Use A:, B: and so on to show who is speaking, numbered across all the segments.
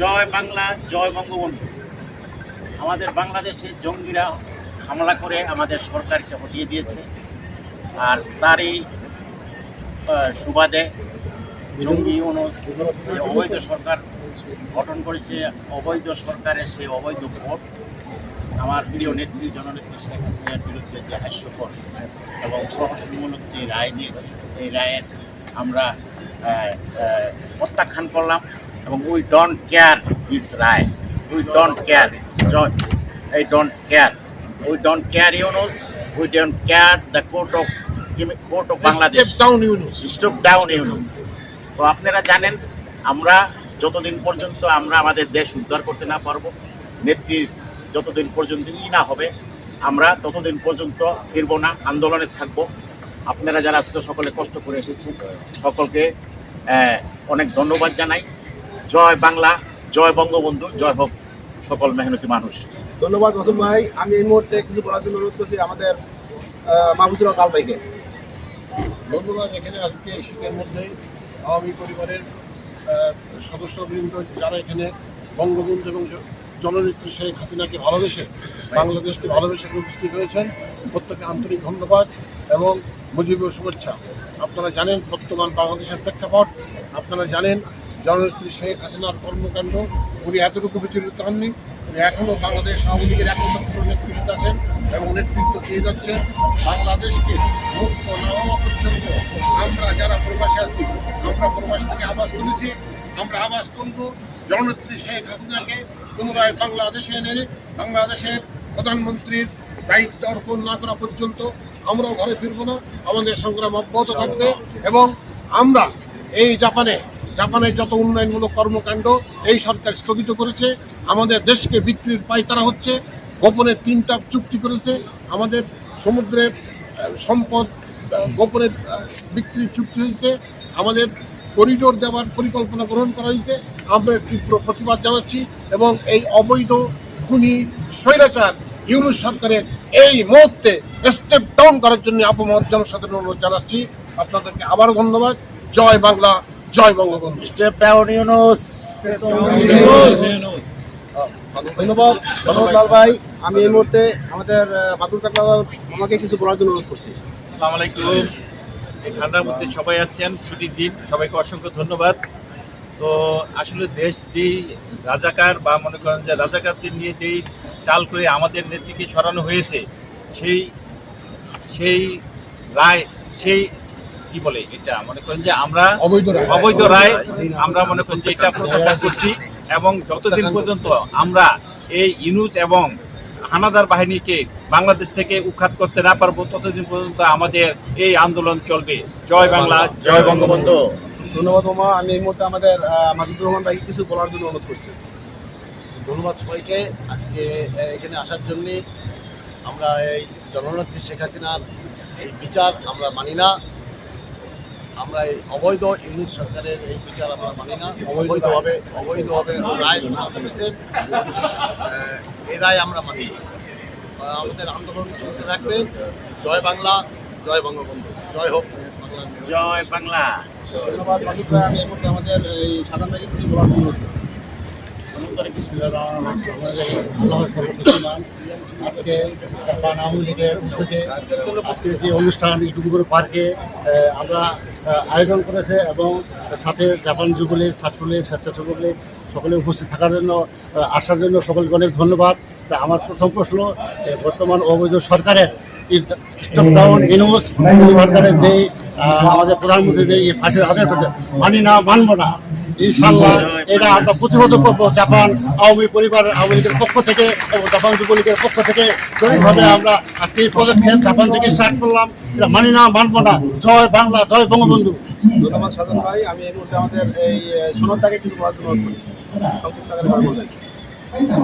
A: জয় বাংলা, জয় বঙ্গবন্ধু। আমাদের বাংলাদেশে জঙ্গিরা হামলা করে আমাদের সরকারকে হটিয়ে দিয়েছে। আর তারই সুবাদে জঙ্গি অনুষ যে অবৈধ সরকার গঠন করেছে, অবৈধ সরকারের সেই অবৈধ ভোট, আমার প্রিয় নেত্রী, জননেত্রী শেখ হাসিনার বিরুদ্ধে যে হাস্যকর এবং প্রহসনমূলক যে রায় দিয়েছে, এই রায়ের আমরা প্রত্যাখ্যান করলাম। এবং we don't care this Roy we don't care I don't care we don't care Yunus we don't care the court of court of Bangladesh
B: down Yunus
A: stop down Yunus তো আপনারা জানেন আমরা যতদিন পর্যন্ত আমরা আমাদের দেশ উদ্ধার করতে না পারব নেত্রীর যতদিন পর্যন্ত ই না হবে আমরা ততদিন পর্যন্ত ফিরবো না আন্দোলনে থাকব। আপনারা যারা আজকে সকলে কষ্ট করে এসেছেন সকলকে অনেক ধন্যবাদ জানাই। জয় বাংলা জয় বঙ্গবন্ধু জয় হোক সকল মেহনতি মানুষ।
C: ধন্যবাদ মাসুম ভাই। আমি এই মুহূর্তে কিছু বলার জন্য অনুরোধ করছি আমাদের আহ, মাহফুজুর কাল ভাইকে।
B: ধন্যবাদ। এখানে আজকে শীতের মধ্যে আওয়ামী পরিবারের সদস্যবৃন্দ যারা এখানে বঙ্গবন্ধু এবং জননেত্রী শেখ হাসিনাকে ভালোবেসে বাংলাদেশকে ভালোবেসে উপস্থিত হয়েছেন প্রত্যেকে আন্তরিক ধন্যবাদ এবং মুজিবুর শুভেচ্ছা। আপনারা জানেন বর্তমান বাংলাদেশের প্রেক্ষাপট। আপনারা জানেন জননেত্রী শেখ হাসিনার কর্মকাণ্ড, উনি এতটুকু বিচলিত হননি। উনি এখনও বাংলাদেশ আওয়ামী লীগের একমাত্র নেতৃত্ব আছেন এবং নেতৃত্ব দিয়ে যাচ্ছেন বাংলাদেশকে মুক্ত না হওয়া পর্যন্ত। আমরা যারা প্রবাসে আছি, আমরা প্রবাস থেকে আবাস তুলেছি, আমরা আবাস তুলব। জননেত্রী শেখ হাসিনাকে পুনরায় বাংলাদেশে এনে বাংলাদেশের প্রধানমন্ত্রীর দায়িত্ব অর্পণ না করা পর্যন্ত আমরাও ঘরে ফিরবো না। আমাদের সংগ্রাম অব্যাহত থাকবে এবং আমরা এই জাপানে জাপানের যত উন্নয়নমূলক কর্মকাণ্ড এই সরকার স্থগিত করেছে, আমাদের দেশকে বিক্রির পাইতারা হচ্ছে, গোপনে তিনটা চুক্তি করেছে, আমাদের সমুদ্রের সম্পদ গোপনে বিক্রির চুক্তি হয়েছে, আমাদের করিডোর দেওয়ার পরিকল্পনা গ্রহণ করা হয়েছে, আমরা তীব্র প্রতিবাদ জানাচ্ছি এবং এই অবৈধ খুনি স্বৈরাচার ইউনুস সরকারের এই মুহূর্তে স্টেপ ডাউন করার জন্য আপমত জনসাধারণ অনুরোধ জানাচ্ছি। আপনাদেরকে আবারও ধন্যবাদ। জয় বাংলা। জয় বঙ্গবন্ধু।
A: Step down Yunus.
C: ধন্যবাদ। ধন্যবাদ লাল ভাই। আমি এই মুহূর্তে আমাদের মাতুল চাকলা আমাকে কিছু বলার জন্য অনুরোধ করছি।
D: আসসালামু আলাইকুম। এই ঠান্ডার মধ্যে সবাই আছেন ছুটির দিন। সবাইকে অসংখ্য ধন্যবাদ। তো আসলে দেশ যেই রাজাকার বা মনে করেন যে রাজাকারদের নিয়ে যেই চাল করে আমাদের নেত্রীকে সরানো হয়েছে সেই সেই রায় সেই কি বলে এটা? মনে করেন যে আমরা
B: অবৈধ রায়।
D: আমরা মনে করেন যে এটা প্রত্যাখ্যান করছি এবং যতদিন পর্যন্ত আমরা এই ইনুজ এবং হানাদার বাহিনীকে বাংলাদেশ থেকে উৎখাত করতে না পারব ততদিন পর্যন্ত আমাদের এই আন্দোলন চলবে। জয় বাংলা জয় বঙ্গবন্ধু।
C: ধন্যবাদ মামা আমি এই মুহূর্তে আমাদের মাসুদুর রহমান ভাইকে কিছু বলার জন্য অনুরোধ করছি।
E: ধন্যবাদ সবাইকে। আজকে এখানে আসার জন্যে আমরা এই জননেত্রী শেখ হাসিনার এই বিচার আমরা মানি না। আমরা এই অবৈধ ইংলিশ সরকারের এই বিচার আমরা মানি না। অবৈধভাবে অবৈধভাবে রায় হয়েছে এই রায় আমরা মানি না। আমাদের আন্দোলন চলতে থাকবে। জয় বাংলা জয় বঙ্গবন্ধু। জয় হোক
A: জয় বাংলা।
C: ধন্যবাদ। মাসুদ ভাই আমি এই মুহূর্তে আমাদের এই সাধারণ কিছু বলার অনুরোধ করছি
E: আল্লাহ সর্বশক্তিমান আজকে জাপান আওয়ামী লীগের উদ্যোগে আজকে যে অনুষ্ঠান ইটুকুর পার্কে আমরা আয়োজন করেছে এবং সাথে জাপান যুবলীগ ছাত্রলীগ স্বেচ্ছাসেবক লীগ সকলে উপস্থিত থাকার জন্য আসার জন্য সকলকে অনেক ধন্যবাদ। তা আমার প্রথম প্রশ্ন বর্তমান অবৈধ সরকারের সরকারের যে আমাদের প্রধানমন্ত্রী যে ফাঁসির আদেশ মানি না মানবো না। ইনশাল্লাহ এটা আমরা প্রতিহত করব। জাপান আওয়ামী পরিবার, আওয়ামী লীগের পক্ষ থেকে এবং জাপান যুবলীগের পক্ষ থেকে জরুরিভাবে আমরা আজকে এই পদক্ষেপ জাপান থেকে স্টার্ট করলাম। এটা মানি না, মানবো না। জয় বাংলা, জয় বঙ্গবন্ধু।
C: ধন্যবাদ সাধন ভাই। আমি এই মুহূর্তে আমাদের এই সোনার তাকে কিছু বলার জন্য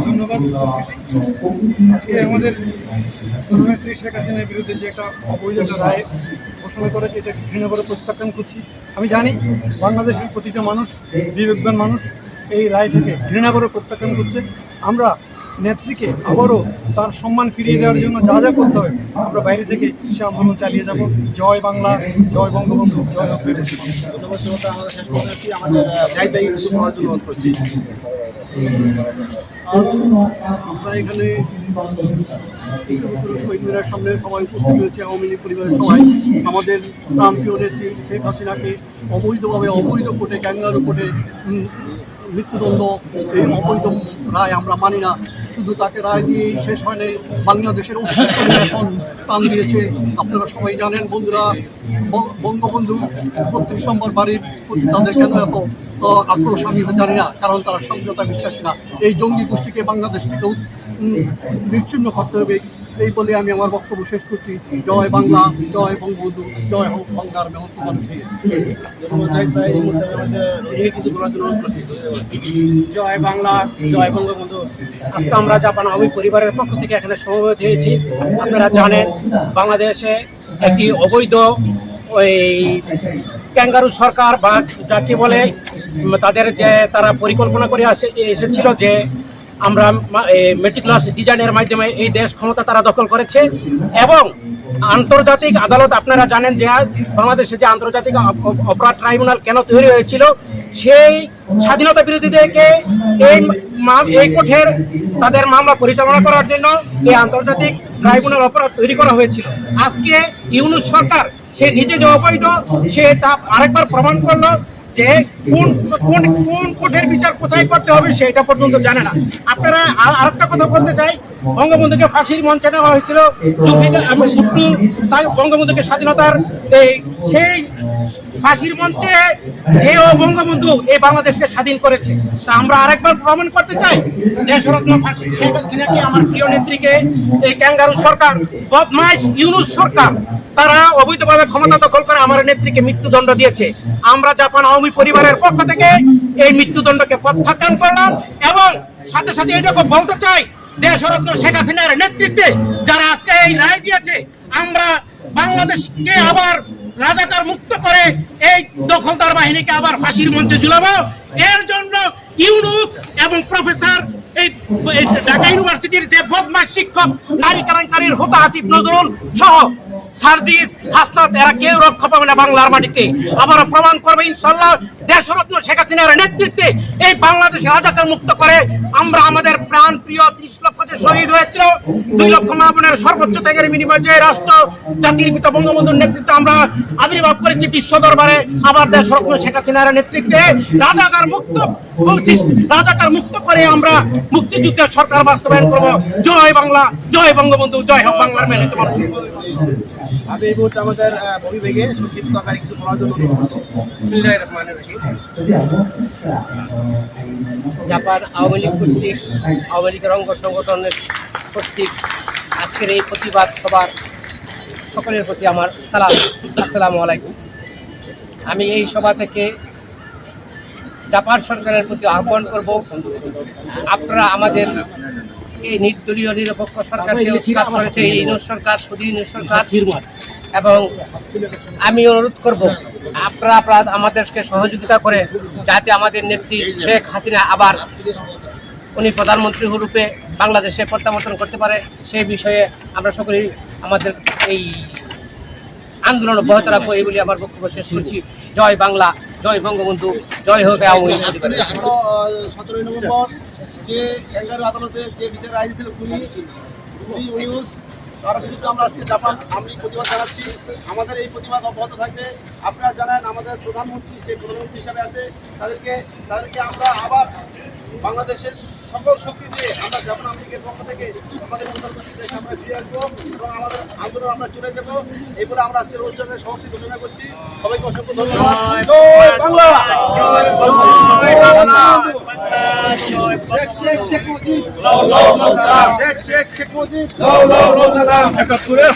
F: ধন্যবাদ আজকে আমাদের বিরুদ্ধে যে একটা এটা প্রত্যাখ্যান করছি। আমি জানি বাংলাদেশের প্রতিটা মানুষ, বিবেকবান মানুষ এই রায়টাকে ঘৃণা করে প্রত্যাখ্যান করছে। আমরা নেত্রীকে আবারও তার সম্মান ফিরিয়ে দেওয়ার জন্য যা যা করতে হয় আমরা বাইরে থেকে সে আন্দোলন চালিয়ে যাব। জয় বাংলা, জয় বঙ্গবন্ধু, জয় আমরা সবাই উপস্থিত হয়েছে পরিবারের সবাই। আমাদের অবৈধভাবে অবৈধ মৃত্যুদণ্ড, এই অবৈধ রায় আমরা মানি না। শুধু তাকে রায় দিয়েই শেষ হয়নি। বাংলাদেশের এখন প্রাণ দিয়েছে। আপনারা সবাই জানেন বন্ধুরা বঙ্গবন্ধু বত্রিশ নম্বর বাড়ির প্রতি তাদের কেন এত আক্রোশ আমি জানি না, কারণ তারা স্বাধীনতা বিশ্বাসী না। এই জঙ্গি গোষ্ঠীকে বাংলাদেশ থেকে নিচ্ছিন্ন করতে হবে। এই বলে আমি আমার বক্তব্য শেষ করছি। জয় বাংলা, জয় বঙ্গবন্ধু, জয় হোক বাংলার মেহন্ত
C: আমি
G: জয় বাংলা, জয় বঙ্গবন্ধু। আজকে আমরা জাপান আওয়ামী পরিবারের পক্ষ থেকে এখানে সমবেত হয়েছি। আপনারা জানেন, বাংলাদেশে একটি অবৈধ ওই ক্যাঙ্গারু সরকার বা যাকে বলে তাদের যে তারা পরিকল্পনা করে আসে এসেছিল যে আমরা মেটিকুলাস ডিজাইনের মাধ্যমে এই দেশ ক্ষমতা তারা দখল করেছে। এবং আন্তর্জাতিক আদালত আপনারা জানেন যে বাংলাদেশে যে আন্তর্জাতিক অপ- অপরাধ ট্রাইব্যুনাল কেন তৈরি হয়েছিল, সেই স্বাধীনতা বিরোধীদেরকে এই এই কোঠের তাদের মামলা পরিচালনা করার জন্য এই আন্তর্জাতিক ট্রাইব্যুনাল অপরাধ তৈরি করা হয়েছিল। আজকে ইউনুস সরকার, সে নিজে যে অবৈধ, সে তা আরেকবার প্রমাণ করল। যে কোন কোন কোন কোর্টের বিচার কোথায় করতে হবে সেটা পর্যন্ত জানে না। আপনারা আর- একটা কথা বলতে চাই বঙ্গবন্ধুকে ফাঁসির মঞ্চে নেওয়া হয়েছিল। তাই বঙ্গবন্ধুকে স্বাধীনতার এই সেই ফাঁসির মঞ্চে যে ও বঙ্গবন্ধু এই বাংলাদেশকে স্বাধীন করেছে, তা আমরা আরেকবার প্রমাণ করতে চাই। দেশরত্ন ফাঁসি, শেখ হাসিনাকে আমার প্রিয় নেত্রীকে এই ক্যাঙ্গারু সরকার, বদমাইশ ইউনুস সরকার, তারা অবৈধভাবে ক্ষমতা দখল করে আমার নেত্রীকে মৃত্যুদণ্ড দিয়েছে? আমরা জাপান আওয়ামী পরিবারের পক্ষ থেকে এই মৃত্যুদণ্ডকে প্রত্যাখ্যান করলাম এবং সাথে সাথে এটাকে বলতে চাই দেশরত্ন শেখ হাসিনার নেতৃত্বে যারা আজকে এই রায় দিয়েছে, আমরা বাংলাদেশকে আবার রাজাকার মুক্ত করে এই দখলদার বাহিনীকে আবার ফাঁসির মঞ্চে ঝুলাবো। এর জন্য ইউনুস এবং প্রফেসর এই এই ঢাকা ইউনিভার্সিটির যে বদমাস শিক্ষক, নারী কেলেঙ্কারির হতা আসিফ নজরুল সহ সার্জিস হাসনাত, এরা কেউ রক্ষা পাবে না বাংলার মাটিতে। আবার প্রমাণ করবে ইনশাল্লাহ দেশরত্ন শেখ হাসিনার নেতৃত্বে এই বাংলাদেশ রাজাকার মুক্ত করে আমরা আমাদের প্রাণ প্রিয় ত্রিশ লক্ষ যে শহীদ হয়েছিল দুই লক্ষ মা বোনের সর্বোচ্চ ত্যাগের বিনিময়ে যে রাষ্ট্র, জাতির পিতা বঙ্গবন্ধুর নেতৃত্বে আমরা আবির্ভাব করেছি বিশ্ব দরবারে, আবার দেশরত্ন শেখ হাসিনার নেতৃত্বে রাজাকার মুক্ত রাজাকার মুক্ত করে আমরা মুক্তিযুদ্ধের সরকার বাস্তবায়ন করব। জয় বাংলা, জয় বঙ্গবন্ধু, জয় হোক বাংলার মেহনত মানুষের।
C: আমি এই মুহূর্তে আমাদের বেগে সুদীপ্ত আকারে কিছু বলার জন্য অনুরোধ করছি।
G: জাপান আওয়ামী লীগ কর্তৃক, আওয়ামী লীগের অঙ্গ সংগঠনের কর্তৃক আজকের এই প্রতিবাদ সবার সকলের প্রতি আমার সালাম। আসসালামু আলাইকুম। আমি এই সভা থেকে জাপান সরকারের প্রতি আহ্বান করব। আপনারা আমাদের এই নির্দলীয় নিরপেক্ষ সরকার যে কাজ করেছে এই সরকার সরকার। এবং আমি অনুরোধ করব আপনারা আপনারা আমাদেরকে সহযোগিতা করে যাতে আমাদের নেত্রী শেখ হাসিনা আবার উনি প্রধানমন্ত্রী রূপে বাংলাদেশে প্রত্যাবর্তন করতে পারে সেই বিষয়ে আমরা সকলেই আমাদের এই আন্দোলন অব্যাহত রাখব এই বলে আমার বক্তব্য শেষ করছি। জয় বাংলা, জয় বঙ্গবন্ধু, জয় হোক
C: নভেম্বর যে আদালতে যে বিচার তার বিরুদ্ধে আমরা আজকে জাপান, আমি প্রতিবাদ জানাচ্ছি। আমাদের এই প্রতিবাদ থাকবে। আপনারা আমাদের প্রধানমন্ত্রী, সেই প্রধানমন্ত্রী হিসাবে আছে। তাদেরকে তাদেরকে আমরা আবার বাংলাদেশের সকল শক্তি দিয়ে আমরা জাপান আমেরিকার পক্ষ থেকে আমাদের প্রধানমন্ত্রী দেশে আমরা ফিরে আসব এবং আমাদের আন্দোলন আমরা চলে যাব। এই বলে আমরা আজকে অনুষ্ঠানের সমাপ্তি ঘোষণা করছি। সবাইকে অসংখ্য ধন্যবাদ।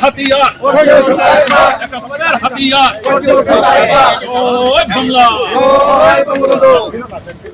H: হাতিয়ার!